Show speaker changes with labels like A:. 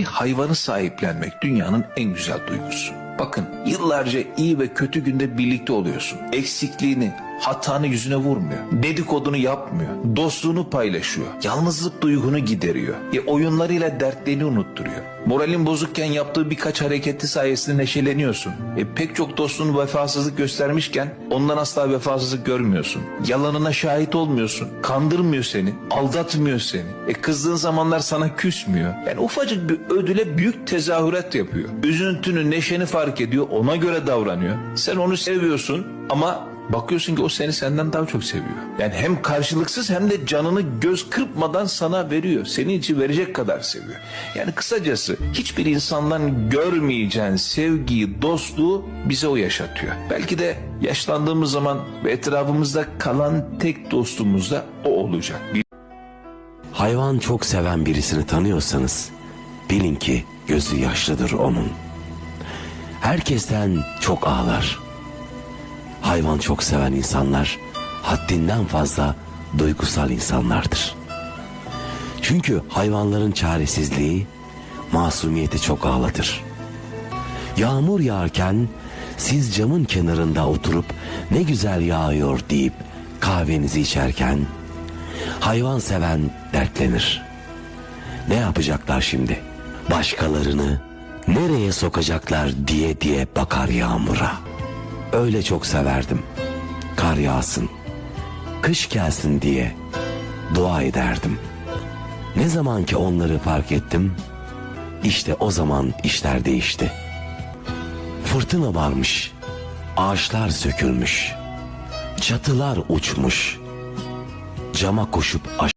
A: Bir hayvanı sahiplenmek dünyanın en güzel duygusu. Bakın yıllarca iyi ve kötü günde birlikte oluyorsun. Eksikliğini, hatanı yüzüne vurmuyor. Dedikodunu yapmıyor. Dostluğunu paylaşıyor. Yalnızlık duygunu gideriyor. E, oyunlarıyla dertlerini unutturuyor. Moralin bozukken yaptığı birkaç hareketi sayesinde neşeleniyorsun. E, pek çok dostun vefasızlık göstermişken ondan asla vefasızlık görmüyorsun. Yalanına şahit olmuyorsun. Kandırmıyor seni. Aldatmıyor seni. E, kızdığın zamanlar sana küsmüyor. Yani ufacık bir ödüle büyük tezahürat yapıyor. Üzüntünü, neşeni fark ediyor. Ona göre davranıyor. Sen onu seviyorsun ama Bakıyorsun ki o seni senden daha çok seviyor. Yani hem karşılıksız hem de canını göz kırpmadan sana veriyor. Senin için verecek kadar seviyor. Yani kısacası hiçbir insandan görmeyeceğin sevgiyi, dostluğu bize o yaşatıyor. Belki de yaşlandığımız zaman ve etrafımızda kalan tek dostumuz da o olacak.
B: Hayvan çok seven birisini tanıyorsanız bilin ki gözü yaşlıdır onun. Herkesten çok ağlar. Hayvan çok seven insanlar haddinden fazla duygusal insanlardır. Çünkü hayvanların çaresizliği masumiyeti çok ağlatır. Yağmur yağarken siz camın kenarında oturup ne güzel yağıyor deyip kahvenizi içerken hayvan seven dertlenir. Ne yapacaklar şimdi? Başkalarını nereye sokacaklar diye diye bakar yağmura. Öyle çok severdim. Kar yağsın, kış gelsin diye dua ederdim. Ne zaman ki onları fark ettim, işte o zaman işler değişti. Fırtına varmış, ağaçlar sökülmüş, çatılar uçmuş, cama koşup aş-